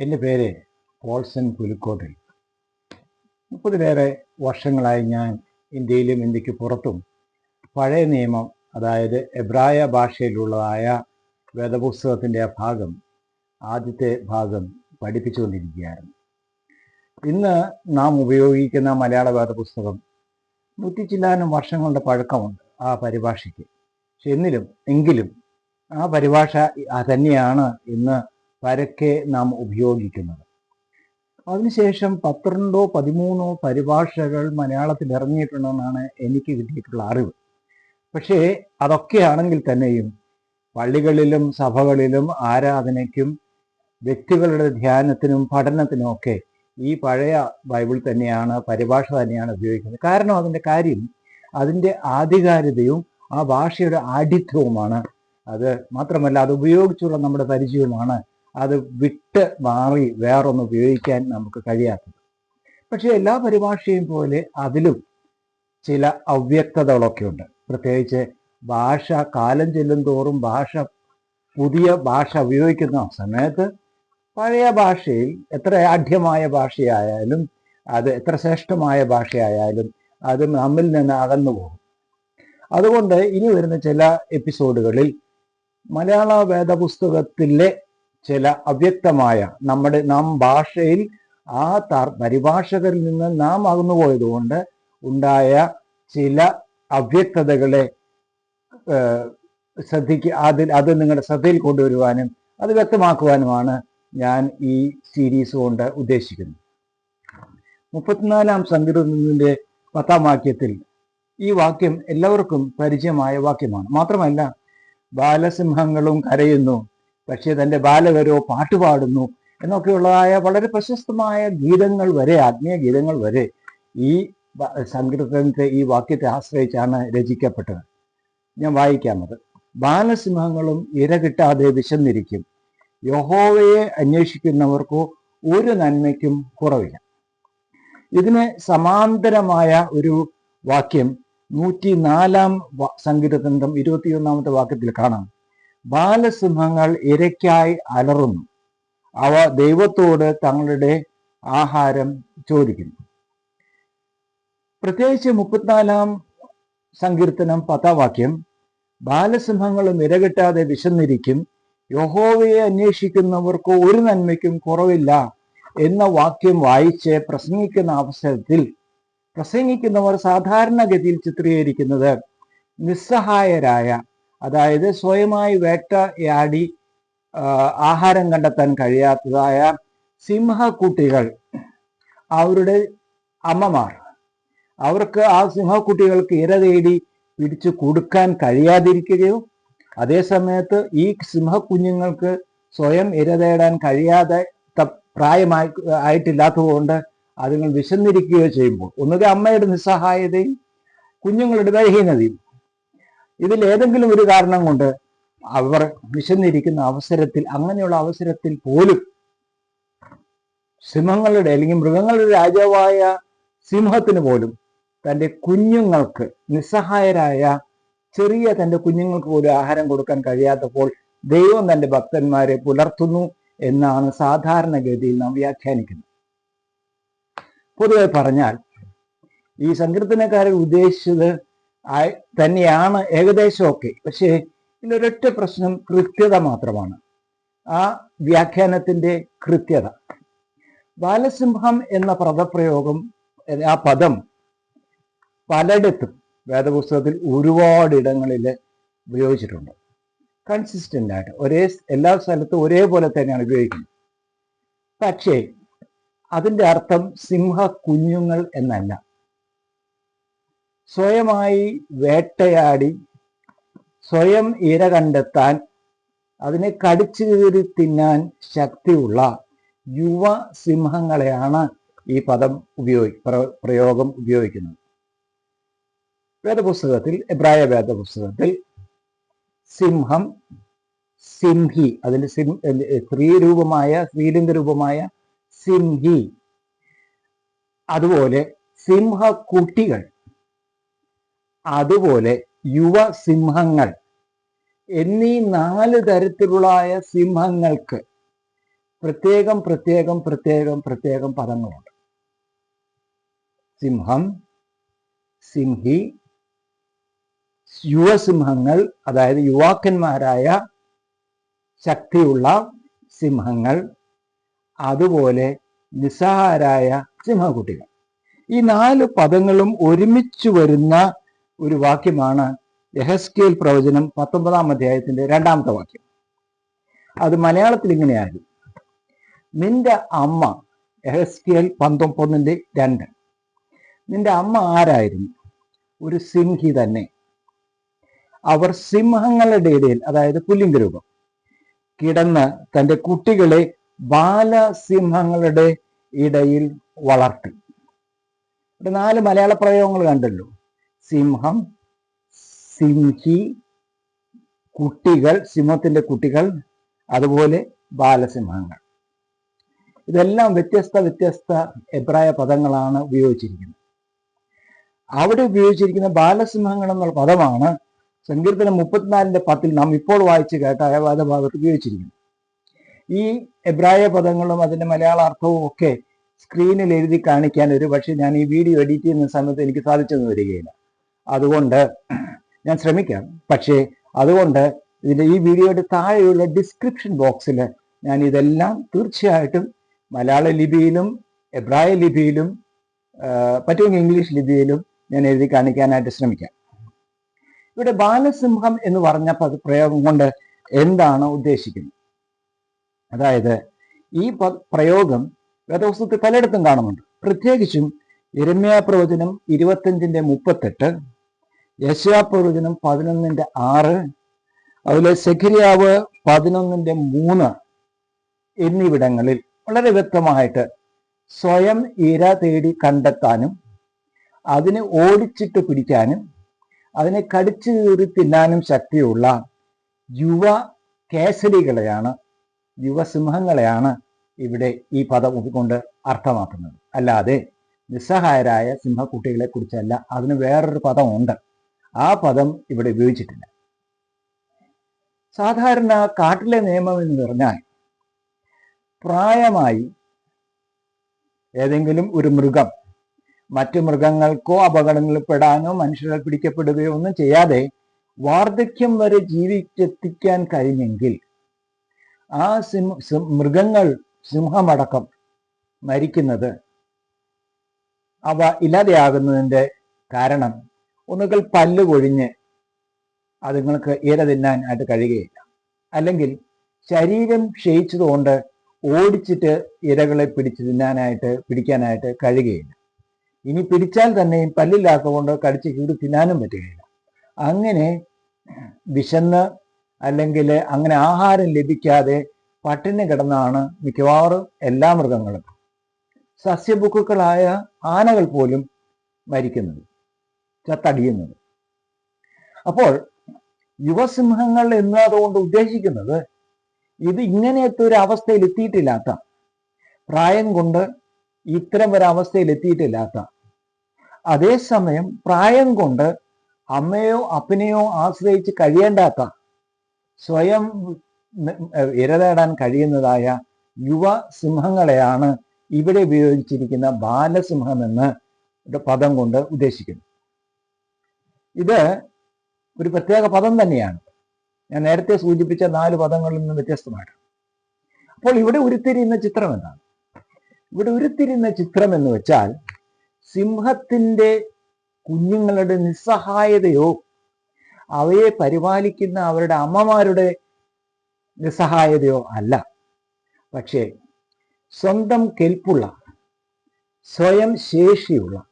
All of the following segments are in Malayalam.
എന്റെ പേര് പോൾസൻ പുലിക്കോട്ടിൽ. മുപ്പതിലേറെ വർഷങ്ങളായി ഞാൻ ഇന്ത്യയിലും ഇന്ത്യയ്ക്ക് പുറത്തും പഴയ നിയമം അതായത് എബ്രായ ഭാഷയിലുള്ളതായ വേദപുസ്തകത്തിന്റെ ആ ഭാഗം ആദ്യത്തെ ഭാഗം പഠിപ്പിച്ചുകൊണ്ടിരിക്കുകയായിരുന്നു. ഇന്ന് നാം ഉപയോഗിക്കുന്ന മലയാള വേദപുസ്തകം നൂറ്റി ചില്ലാനും വർഷങ്ങളുടെ പഴക്കമുണ്ട് ആ പരിഭാഷയ്ക്ക്. പക്ഷെ എന്നിലും എങ്കിലും ആ പരിഭാഷ തന്നെയാണ് ഇന്ന് പരക്കെ നാം ഉപയോഗിക്കുന്നത്. അതിനുശേഷം പന്ത്രണ്ടോ പതിമൂന്നോ പരിഭാഷകൾ മലയാളത്തിൽ ഇറങ്ങിയിട്ടുണ്ടെന്നാണ് എനിക്ക് കിട്ടിയിട്ടുള്ള അറിവ്. പക്ഷേ അതൊക്കെയാണെങ്കിൽ തന്നെയും പള്ളികളിലും സഭകളിലും ആരാധനയ്ക്കും വ്യക്തികളുടെ ധ്യാനത്തിനും പഠനത്തിനും ഒക്കെ ഈ പഴയ ബൈബിൾ തന്നെയാണ് പരിഭാഷ തന്നെയാണ് ഉപയോഗിക്കുന്നത്. കാരണം അതിന്റെ കാര്യം അതിന്റെ ആധികാരികതയും ആ ഭാഷയുടെ ആഢ്യത്വവുമാണ് അത് മാത്രമല്ല അത് ഉപയോഗിച്ചുള്ള നമ്മുടെ പരിചയവുമാണ് അത് വിട്ട് മാറി വേറൊന്ന് ഉപയോഗിക്കാൻ നമുക്ക് കഴിയാത്തത്. പക്ഷേ എല്ലാ പരിഭാഷയും പോലെ അതിലും ചില അവ്യക്തതകളൊക്കെ ഉണ്ട്. പ്രത്യേകിച്ച് ഭാഷ കാലം ചെല്ലും തോറും ഭാഷ പുതിയ ഭാഷ ഉപയോഗിക്കുന്ന സമയത്ത് പഴയ ഭാഷയിൽ എത്ര ആഢ്യമായ ഭാഷയായാലും അത് എത്ര ശ്രേഷ്ഠമായ ഭാഷയായാലും അത് നമ്മിൽ നിന്ന് അകന്നു പോകും. അതുകൊണ്ട് ഇനി വരുന്ന ചില എപ്പിസോഡുകളിൽ മലയാള വേദപുസ്തകത്തിലെ ചില അവ്യക്തമായ നമ്മുടെ നാം ഭാഷയിൽ ആ താർ പരിഭാഷകരിൽ നിന്ന് നാം അകന്നു പോയതുകൊണ്ട് ഉണ്ടായ ചില അവ്യക്തതകളെ ശ്രദ്ധിക്കുക അതിൽ അത് നിങ്ങളുടെ ശ്രദ്ധയിൽ കൊണ്ടുവരുവാനും അത് വ്യക്തമാക്കുവാനുമാണ് ഞാൻ ഈ സീരീസ് കൊണ്ട് ഉദ്ദേശിക്കുന്നത്. മുപ്പത്തിനാലാം സങ്കീർത്തനത്തിന്റെ പത്താം വാക്യത്തിൽ ഈ വാക്യം എല്ലാവർക്കും പരിചയമായ വാക്യമാണ്. മാത്രമല്ല ബാലസിംഹങ്ങളും കരയുന്നു. പക്ഷേ തന്റെ ബാലകരോ പാട്ടുപാടുന്നു എന്നൊക്കെയുള്ളതായ വളരെ പ്രശസ്തമായ ഗീതങ്ങൾ വരെ ആത്മീയ ഗീതങ്ങൾ വരെ ഈ സങ്കീർത്തനത്തെ ഈ വാക്യത്തെ ആശ്രയിച്ചാണ് രചിക്കപ്പെട്ടത്. ഞാൻ വായിക്കാമത്. ബാലസിംഹങ്ങളും ഇര കിട്ടാതെ വിശന്നിരിക്കും. യഹോവയെ അന്വേഷിക്കുന്നവർക്കോ ഒരു നന്മയ്ക്കും കുറവില്ല. ഇതിന് സമാന്തരമായ ഒരു വാക്യം നൂറ്റി നാലാം സങ്കീർത്തനം ഇരുപത്തിയൊന്നാമത്തെ വാക്യത്തിൽ കാണാം. ബാലസിംഹങ്ങൾ ഇരയ്ക്കായി അലറുന്നു. അവ ദൈവത്തോട് തങ്ങളുടെ ആഹാരം ചോദിക്കുന്നു. പ്രത്യേകിച്ച് മുപ്പത്തിനാലാം സങ്കീർത്തനം പത്താം വാക്യം ബാലസിംഹങ്ങളും ഇരകിട്ടാതെ വിശന്നിരിക്കും. യഹോവയെ അന്വേഷിക്കുന്നവർക്ക് ഒരു നന്മയ്ക്കും കുറവില്ല എന്ന വാക്യം വായിച്ച് പ്രസംഗിക്കുന്ന അവസരത്തിൽ പ്രസംഗിക്കുന്നവർ സാധാരണഗതിയിൽ ചിത്രീകരിക്കുന്നത് നിസ്സഹായരായ അതായത് സ്വയമായി വേട്ടയാടി ആഹാരം കണ്ടെത്താൻ കഴിയാത്തതായ സിംഹക്കുട്ടികൾ അവരുടെ അമ്മമാർ. അവർക്ക് ആ സിംഹക്കുട്ടികൾക്ക് ഇര തേടി പിടിച്ചു കൊടുക്കാൻ കഴിയാതിരിക്കുകയോ അതേ സമയത്ത് ഈ സിംഹക്കുഞ്ഞുങ്ങൾക്ക് സ്വയം ഇര തേടാൻ കഴിയാതെ പ്രായമായി ആയിട്ടില്ലാത്തതുകൊണ്ട് അതുങ്ങൾ വിശന്നിരിക്കുകയോ ചെയ്യുമ്പോൾ. ഒന്നുകിൽ അമ്മയുടെ നിസ്സഹായതയും കുഞ്ഞുങ്ങളുടെ ബലഹീനതയും ഇതിൽ ഏതെങ്കിലും ഒരു കാരണം കൊണ്ട് അവർ വിശന്നിരിക്കുന്ന അവസരത്തിൽ അങ്ങനെയുള്ള അവസരത്തിൽ പോലും സിംഹങ്ങളുടെ അല്ലെങ്കിൽ മൃഗങ്ങളുടെ രാജാവായ സിംഹത്തിന് പോലും തന്റെ കുഞ്ഞുങ്ങൾക്ക് നിസ്സഹായരായ ചെറിയ തന്റെ കുഞ്ഞുങ്ങൾക്ക് പോലും ആഹാരം കൊടുക്കാൻ കഴിയാത്തപ്പോൾ ദൈവം തന്റെ ഭക്തന്മാരെ പുലർത്തുന്നു എന്നാണ് സാധാരണഗതിയിൽ നാം വ്യാഖ്യാനിക്കുന്നത്. പൊതുവെ പറഞ്ഞാൽ ഈ സങ്കീർത്തനക്കാരൻ ഉദ്ദേശിച്ചത് തന്നെയാണ് ഏകദേശമൊക്കെ. പക്ഷേ ഇതിലൊരൊറ്റ പ്രശ്നം കൃത്യത മാത്രമാണ്. ആ വ്യാഖ്യാനത്തിന്റെ കൃത്യത. ബാലസിംഹം എന്ന പദപ്രയോഗം ആ പദം പലയിടത്തും വേദപുസ്തകത്തിൽ ഒരുപാട് ഇടങ്ങളിൽ ഉപയോഗിച്ചിട്ടുണ്ട്. കൺസിസ്റ്റന്റ് ആയിട്ട് ഒരേ എല്ലാ സ്ഥലത്തും ഒരേപോലെ തന്നെയാണ് ഉപയോഗിക്കുന്നത്. പക്ഷേ അതിന്റെ അർത്ഥം സിംഹ കുഞ്ഞുങ്ങൾ എന്നല്ല. സ്വയമായി വേട്ടയാടി സ്വയം ഇര കണ്ടെത്താൻ അതിനെ കടിച്ചു കീറി തിന്നാൻ ശക്തിയുള്ള യുവ സിംഹങ്ങളെയാണ് ഈ പദം ഉപയോഗി പ്രയോഗം ഉപയോഗിക്കുന്നത്. വേദപുസ്തകത്തിൽ എബ്രായ വേദപുസ്തകത്തിൽ സിംഹം സിംഹി അതിന് സിം സ്ത്രീരൂപമായ സ്ത്രീലിംഗ രൂപമായ സിംഹി. അതുപോലെ സിംഹക്കുട്ടികൾ അതുപോലെ യുവ സിംഹങ്ങൾ എന്നീ നാല് തരത്തിലുള്ള സിംഹങ്ങൾക്ക് പ്രത്യേകം പ്രത്യേകം പ്രത്യേകം പ്രത്യേകം പദങ്ങളുണ്ട്. സിംഹം സിംഹി യുവസിംഹങ്ങൾ അതായത് യുവാക്കന്മാരായ ശക്തിയുള്ള സിംഹങ്ങൾ അതുപോലെ നിസ്സഹാരായ സിംഹകുട്ടികൾ ഈ നാല് പദങ്ങളും ഒരുമിച്ച് വരുന്ന ഒരു വാക്യമാണ് യഹസ്കേൽ പ്രവചനം പത്തൊമ്പതാം അധ്യായത്തിന്റെ രണ്ടാമത്തെ വാക്യം. അത് മലയാളത്തിൽ ഇങ്ങനെയായിരുന്നു നിന്റെ അമ്മ യഹസ്കേൽ പന്തൊമ്പതിന്റെ രണ്ട്. നിന്റെ അമ്മ ആരായിരുന്നു? ഒരു സിംഹി തന്നെ. അവർ സിംഹങ്ങളുടെ ഇടയിൽ അതായത് പുല്ലിംഗ രൂപം. കിടന്ന് തന്റെ കുട്ടികളെ ബാലസിംഹങ്ങളുടെ ഇടയിൽ വളർത്തി. നാല് മലയാള പ്രയോഗങ്ങൾ കണ്ടല്ലോ സിംഹം സിംഹി കുട്ടികൾ സിംഹത്തിന്റെ കുട്ടികൾ അതുപോലെ ബാലസിംഹങ്ങൾ. ഇതെല്ലാം വ്യത്യസ്ത വ്യത്യസ്ത എബ്രായ പദങ്ങളാണ് ഉപയോഗിച്ചിരിക്കുന്നത്. അവിടെ ഉപയോഗിച്ചിരിക്കുന്ന ബാലസിംഹങ്ങൾ എന്നുള്ള പദമാണ് സങ്കീർത്തനം മുപ്പത്തിനാലിന്റെ പത്തിൽ നാം ഇപ്പോൾ വായിച്ച് കേട്ട അയവാദ ഭാഗത്ത് ഉപയോഗിച്ചിരിക്കുന്നു ഈ എബ്രായ പദങ്ങളും അതിന്റെ മലയാള അർത്ഥവും ഒക്കെ സ്ക്രീനിൽ എഴുതി കാണിക്കാൻ ഒരു പക്ഷേ ഞാൻ ഈ വീഡിയോ എഡിറ്റ് ചെയ്യുന്ന സമയത്ത് എനിക്ക് സാധിച്ചെന്ന് വരികയില്ല. അതുകൊണ്ട് ഞാൻ ശ്രമിക്കാം. പക്ഷേ അതുകൊണ്ട് ഇതിന്റെ ഈ വീഡിയോയുടെ താഴെയുള്ള ഡിസ്ക്രിപ്ഷൻ ബോക്സിൽ ഞാൻ ഇതെല്ലാം തീർച്ചയായിട്ടും മലയാള ലിപിയിലും എബ്രായ ലിപിയിലും പറ്റുമെങ്കിൽ ഇംഗ്ലീഷ് ലിപിയിലും ഞാൻ എഴുതി കാണിക്കാനായിട്ട് ശ്രമിക്കാം. ഇവിടെ ബാലസിംഹം എന്ന് പറഞ്ഞ പ്രയോഗം കൊണ്ട് എന്താണ് ഉദ്ദേശിക്കുന്നത്? അതായത് ഈ പ്രയോഗം വേദപുസ്തകത്തിൽ പലയിടത്തും കാണുന്നുണ്ട്. പ്രത്യേകിച്ചും ഇരമ്യ പ്രവചനം ഇരുപത്തഞ്ചിന്റെ മുപ്പത്തെട്ട് യശയാ പ്രവചനം പതിനൊന്നിന്റെ ആറ് അതുപോലെ സെഖിരിയാവ് പതിനൊന്നിന്റെ മൂന്ന് എന്നിവിടങ്ങളിൽ വളരെ വ്യക്തമായിട്ട് സ്വയം ഇര തേടി കണ്ടെത്താനും അതിനെ ഓടിച്ചിട്ട് പിടിക്കാനും അതിനെ കടിച്ചു കീറി തിന്നാനും ശക്തിയുള്ള യുവ കേസരികളെയാണ് യുവസിംഹങ്ങളെയാണ് ഇവിടെ ഈ പദം കൊണ്ട് അർത്ഥമാക്കുന്നത്. അല്ലാതെ നിസ്സഹായരായ സിംഹക്കുട്ടികളെ കുറിച്ചല്ല അതിന് വേറൊരു ഉണ്ട് ആ പദം ഇവിടെ ഉപയോഗിച്ചിട്ടില്ല. സാധാരണ കാട്ടിലെ നിയമം എന്ന് പറഞ്ഞാൽ പ്രായമായി ഏതെങ്കിലും ഒരു മൃഗം മറ്റു മൃഗങ്ങൾക്കോ അപകടങ്ങൾ പെടാനോ മനുഷ്യരെ പിടിക്കപ്പെടുകയോ ഒന്നും ചെയ്യാതെ വാർദ്ധക്യം വരെ ജീവിച്ചെത്തിക്കാൻ കഴിഞ്ഞെങ്കിൽ ആ സിംഹ മൃഗങ്ങൾ സിംഹമടക്കം മരിക്കുന്നത് അവ ഇല്ലാതെയാകുന്നതിന്റെ കാരണം ഒന്നുകിൽ പല്ല് കൊഴിഞ്ഞ് അതുങ്ങൾക്ക് ഇര തിന്നാൻ ആയിട്ട് കഴിയുകയില്ല. അല്ലെങ്കിൽ ശരീരം ക്ഷയിച്ചതുകൊണ്ട് ഓടിച്ചിട്ട് ഇരകളെ പിടിച്ച് തിന്നാനായിട്ട് പിടിക്കാനായിട്ട് കഴിയുകയില്ല. ഇനി പിടിച്ചാൽ തന്നെയും പല്ലില്ലാത്തതുകൊണ്ട് കടിച്ച് കീറി തിന്നാനും പറ്റുകയില്ല. അങ്ങനെ വിശന്ന് അല്ലെങ്കിൽ അങ്ങനെ ആഹാരം ലഭിക്കാതെ പട്ടിണി കിടന്നാണ് മിക്കവാറും എല്ലാ മൃഗങ്ങളും. സസ്യബുക്കുകളായ ആനകൾ പോലും മരിക്കുന്നത് ചത്തടിയുന്നത്. അപ്പോൾ യുവസിംഹങ്ങൾ എന്നതുകൊണ്ട് ഉദ്ദേശിക്കുന്നത് ഇത് ഇങ്ങനെയത്തെ ഒരു അവസ്ഥയിൽ എത്തിയിട്ടില്ലാത്ത പ്രായം കൊണ്ട് ഇത്തരം ഒരു അവസ്ഥയിൽ എത്തിയിട്ടില്ലാത്ത. അതേസമയം പ്രായം കൊണ്ട് അമ്മയോ അപ്പനെയോ ആശ്രയിച്ച് കഴിയേണ്ടാത്ത സ്വയം ഇര നേടാൻ കഴിയുന്നതായ യുവ സിംഹങ്ങളെയാണ് ഇവിടെ ഉപയോഗിച്ചിരിക്കുന്ന ബാലസിംഹം എന്ന് പദം കൊണ്ട് ഉദ്ദേശിക്കുന്നു. ഇത് ഒരു പ്രത്യേക പദം തന്നെയാണ്. ഞാൻ നേരത്തെ സൂചിപ്പിച്ച നാല് പദങ്ങളിൽ നിന്ന് വ്യത്യസ്തമായിട്ട് അപ്പോൾ ഇവിടെ ഉരുത്തിരിയുന്ന ചിത്രം എന്താണ്? ഇവിടെ ഉരുത്തിരിയുന്ന ചിത്രം എന്ന് വെച്ചാൽ സിംഹത്തിന്റെ കുഞ്ഞുങ്ങളുടെ നിസ്സഹായതയോ അവയെ പരിപാലിക്കുന്ന അവരുടെ അമ്മമാരുടെ നിസ്സഹായതയോ അല്ല. പക്ഷേ സ്വന്തം കെൽപ്പുള്ള സ്വയം ശേഷിയുള്ള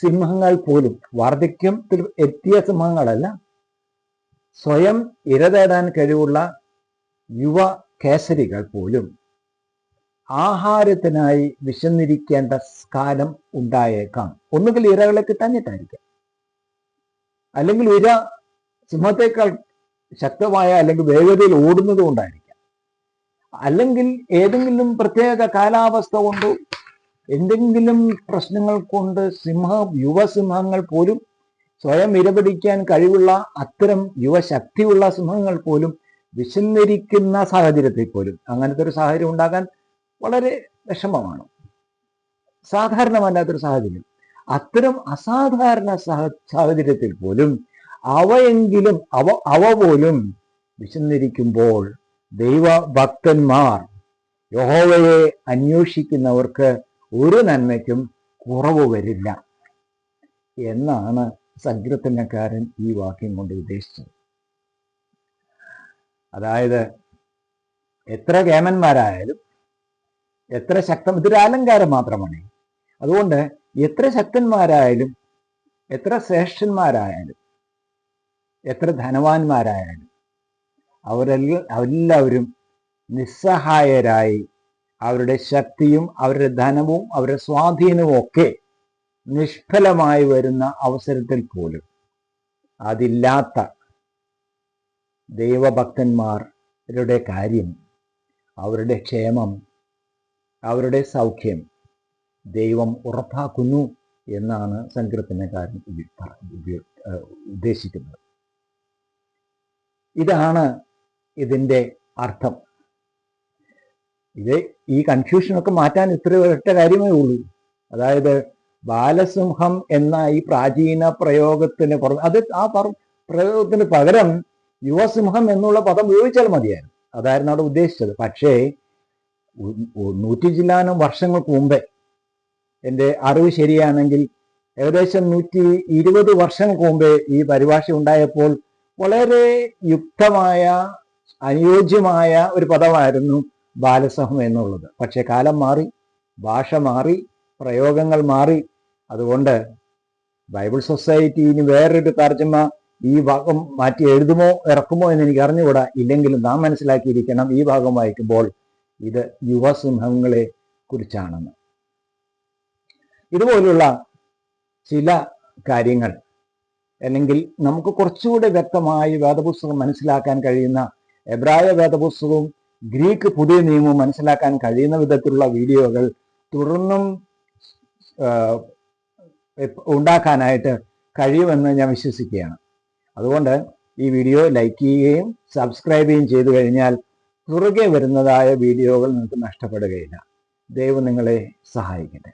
സിംഹങ്ങൾ പോലും വാർദ്ധക്യത്തിൽ എത്തിയ സിംഹങ്ങളല്ല. സ്വയം ഇര തേടാൻ കഴിവുള്ള യുവ കേസരികൾ പോലും ആഹാരത്തിനായി വിശന്നിരിക്കേണ്ട കാലം ഉണ്ടായേക്കാം. ഒന്നുകിൽ ഇരകളെ കിട്ടാഞ്ഞിട്ടായിരിക്കാം. അല്ലെങ്കിൽ ഇര സിംഹത്തേക്കാൾ ശക്തമായ അല്ലെങ്കിൽ വേഗതയിൽ ഓടുന്നത് കൊണ്ടായിരിക്കാം. അല്ലെങ്കിൽ ഏതെങ്കിലും പ്രത്യേക കാലാവസ്ഥ കൊണ്ട് എന്തെങ്കിലും പ്രശ്നങ്ങൾ കൊണ്ട് സിംഹ യുവസിംഹങ്ങൾ പോലും സ്വയം ഇരപിടിക്കാൻ കഴിവുള്ള അത്തരം യുവശക്തിയുള്ള സിംഹങ്ങൾ പോലും വിശന്നിരിക്കുന്ന സാഹചര്യത്തിൽ പോലും അങ്ങനത്തെ ഒരു സാഹചര്യം ഉണ്ടാകാൻ വളരെ വിഷമമാണ്. സാധാരണമല്ലാത്തൊരു സാഹചര്യം. അത്തരം അസാധാരണ സാഹ- സാഹചര്യത്തിൽ പോലും അവയെങ്കിലും അവ അവ പോലും വിശന്നിരിക്കുമ്പോൾ ദൈവഭക്തന്മാർ യഹോവയെ അന്വേഷിക്കുന്നവർക്ക് ഒരു നന്മയ്ക്കും കുറവ് വരില്ല. എന്നാണ് സങ്കീർത്തനക്കാരൻ ഈ വാക്യം കൊണ്ട് ഉദ്ദേശിച്ചത്. അതായത് എത്ര കേമന്മാരായാലും എത്ര ശക്തം ഇതൊരു അലങ്കാരം മാത്രമാണ്. അതുകൊണ്ട് എത്ര ശക്തന്മാരായാലും എത്ര ശ്രേഷ്ഠന്മാരായാലും എത്ര ധനവാന്മാരായാലും അവരെല്ലാം എല്ലാവരും നിസ്സഹായരായി അവരുടെ ശക്തിയും അവരുടെ ധനവും അവരുടെ സ്വാധീനവും ഒക്കെ നിഷ്ഫലമായി വരുന്ന അവസരത്തിൽ പോലും അതില്ലാത്ത ദൈവഭക്തന്മാരുടെ കാര്യം അവരുടെ ക്ഷേമം അവരുടെ സൗഖ്യം ദൈവം ഉറപ്പാക്കുന്നു എന്നാണ് സങ്കീർത്തനക്കാരൻ ഉദ്ദേശിക്കുന്നത്. ഇതാണ് ഇതിന്റെ അർത്ഥം. ഇത് ഈ കൺഫ്യൂഷനൊക്കെ മാറ്റാൻ ഇത്ര ഒരൊറ്റ കാര്യമേ ഉള്ളൂ. അതായത് ബാലസിംഹം എന്ന ഈ പ്രാചീന പ്രയോഗത്തിന് പുറമെ അത് ആ പ്രയോഗത്തിന് പകരം യുവസിംഹം എന്നുള്ള പദം ഉപയോഗിച്ചാൽ മതിയായിരുന്നു. അതായിരുന്നു അവിടെ ഉദ്ദേശിച്ചത്. പക്ഷേ നൂറ്റി ജില്ലാനും വർഷങ്ങൾക്ക് മുമ്പേ എന്റെ അറിവ് ശരിയാണെങ്കിൽ ഏകദേശം നൂറ്റി ഇരുപത് വർഷങ്ങൾക്ക് മുമ്പേ ഈ പരിഭാഷ ഉണ്ടായപ്പോൾ വളരെ യുക്തമായ അനുയോജ്യമായ ഒരു പദമായിരുന്നു ബാലസഹം എന്നുള്ളത്. പക്ഷേ കാലം മാറി ഭാഷ മാറി പ്രയോഗങ്ങൾ മാറി. അതുകൊണ്ട് ബൈബിൾ സൊസൈറ്റി ഇനി വേറൊരു തർജമ ഈ ഭാഗം മാറ്റി എഴുതുമോ ഇറക്കുമോ എന്ന് എനിക്ക് അറിഞ്ഞുകൂടാ. ഇല്ലെങ്കിലും നാം മനസ്സിലാക്കിയിരിക്കണം ഈ ഭാഗം വായിക്കുമ്പോൾ ഇത് യുവസിംഹങ്ങളെ കുറിച്ചാണെന്ന്. ഇതുപോലുള്ള ചില കാര്യങ്ങൾ അല്ലെങ്കിൽ നമുക്ക് കുറച്ചുകൂടെ വ്യക്തമായി വേദപുസ്തകം മനസ്സിലാക്കാൻ കഴിയുന്ന എബ്രായ വേദപുസ്തകവും ഗ്രീക്ക് പുതിയ നിയമവും മനസ്സിലാക്കാൻ കഴിയുന്ന വിധത്തിലുള്ള വീഡിയോകൾ തുടർന്നും ഉണ്ടാക്കാനായിട്ട് കഴിയുമെന്ന് ഞാൻ വിശ്വസിക്കുകയാണ്. അതുകൊണ്ട് ഈ വീഡിയോ ലൈക്ക് ചെയ്യുകയും സബ്സ്ക്രൈബ് ചെയ്യുകയും ചെയ്തു കഴിഞ്ഞാൽ പുറകെ വരുന്നതായ വീഡിയോകൾ നിങ്ങൾക്ക് നഷ്ടപ്പെടുകയില്ല. ദൈവം നിങ്ങളെ സഹായിക്കട്ടെ.